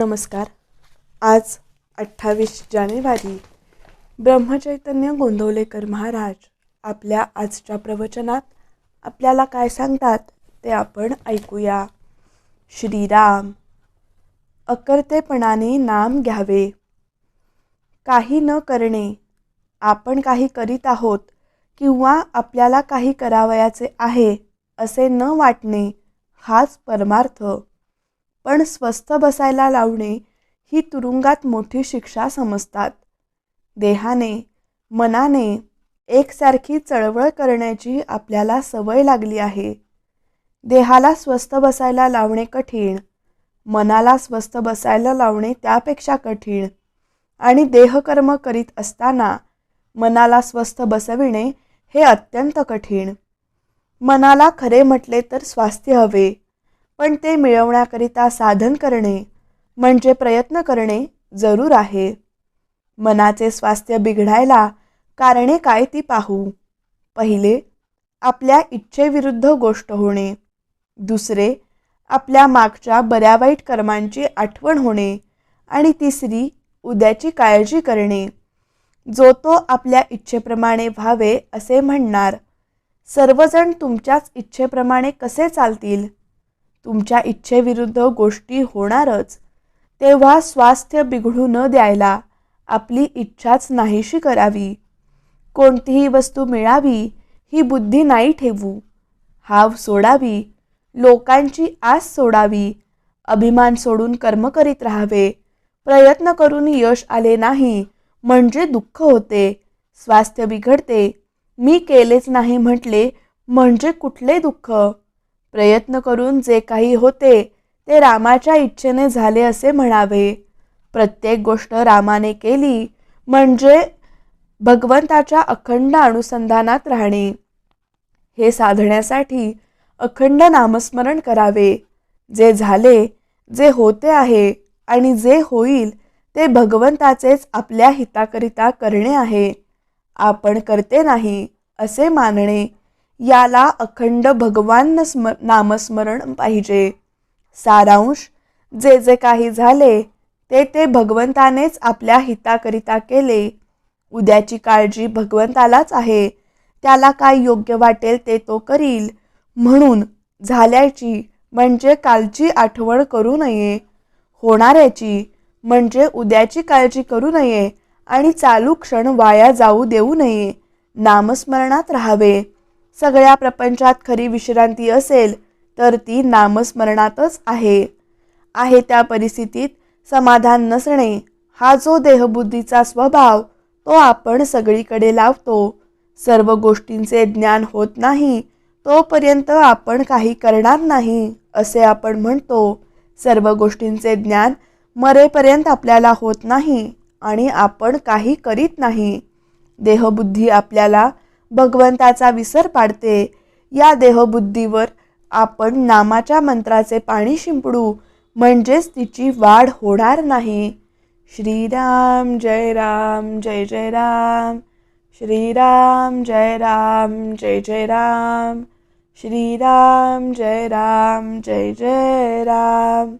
नमस्कार. आज अठ्ठावीस जानेवारी ब्रह्मचैतन्य गोंदवलेकर महाराज आपल्या आजच्या प्रवचनात आपल्याला काय सांगतात ते आपण ऐकूया. श्रीराम अकर्तेपणाने नाम घ्यावे. काही न करणे आपण काही करीत आहोत किंवा आपल्याला काही करावयाचे आहे असे न वाटणे हाच परमार्थ. पण स्वस्थ बसायला लावणे ही तुरुंगात मोठी शिक्षा समजतात. देहाने मनाने एकसारखी चळवळ करण्याची आपल्याला सवय लागली आहे. देहाला स्वस्थ बसायला लावणे कठीण मनाला स्वस्थ बसायला लावणे त्यापेक्षा कठीण आणि देहकर्म करीत असताना मनाला स्वस्थ बसविणे हे अत्यंत कठीण. मनाला खरे म्हटले तर स्वास्थ्य हवे पण ते मिळवण्याकरिता साधन करणे म्हणजे प्रयत्न करणे जरूर आहे. मनाचे स्वास्थ्य बिघडायला कारणे काय ती पाहू. पहिले आपल्या इच्छेविरुद्ध गोष्ट होणे. दुसरे आपल्या मागच्या बऱ्या वाईट कर्मांची आठवण होणे. आणि तिसरी उद्याची काळजी करणे. जो तो आपल्या इच्छेप्रमाणे व्हावे असे म्हणणार. सर्वजण तुमच्याच इच्छेप्रमाणे कसे चालतील? तुमच्या इच्छेविरुद्ध गोष्टी होणारच तेव्हा स्वास्थ्य बिघडू न द्यायला आपली इच्छाच नाहीशी करावी. कोणतीही वस्तू मिळावी ही बुद्धी नाही ठेवू. हाव सोडावी लोकांची आस सोडावी अभिमान सोडून कर्म करीत राहावे. प्रयत्न करून यश आले नाही म्हणजे दुःख होते. स्वास्थ्य बिघडते. मी केलेच नाही म्हटले म्हणजे कुठले दुःख? प्रयत्न करून जे काही होते ते रामाच्या इच्छेने झाले असे म्हणावे. प्रत्येक गोष्ट रामाने केली म्हणजे भगवंताच्या अखंड अनुसंधानात राहणे. हे साधण्यासाठी अखंड नामस्मरण करावे. जे झाले जे होते आहे आणि जे होईल ते भगवंताचेच आपल्या हिताकरिता करणे आहे. आपण करते नाही असे मानणे याला अखंड भगवान स्म नामस्मरण पाहिजे. सारांश जे जे काही झाले ते ते भगवंतानेच आपल्या हिताकरिता केले. उद्याची काळजी भगवंतालाच आहे. त्याला काय योग्य वाटेल ते तो करील. म्हणून झाल्याची म्हणजे कालची आठवण करू नये. होणाऱ्याची म्हणजे उद्याची काळजी करू नये आणि चालू क्षण वाया जाऊ देऊ नये. नामस्मरणात राहावे. सगळ्या प्रपंचात खरी विश्रांती असेल तर ती नामस्मरणातच आहे. आहे त्या परिस्थितीत समाधान नसणे हा जो देहबुद्धीचा स्वभाव तो आपण सगळीकडे लावतो. सर्व गोष्टींचे ज्ञान होत नाही तोपर्यंत आपण काही करणार नाही असे आपण म्हणतो. सर्व गोष्टींचे ज्ञान मरेपर्यंत आपल्याला होत नाही आणि आपण काही करीत नाही. देहबुद्धी आपल्याला भगवंताचा विसर पाडते. या देहबुद्धीवर आपण नामाच्या मंत्राचे पाणी शिंपडू म्हणजेच तिची वाढ होणार नाही. श्रीराम जय राम जय जय राम. श्रीराम जय राम जय जय राम. श्रीराम जय राम जय जय राम.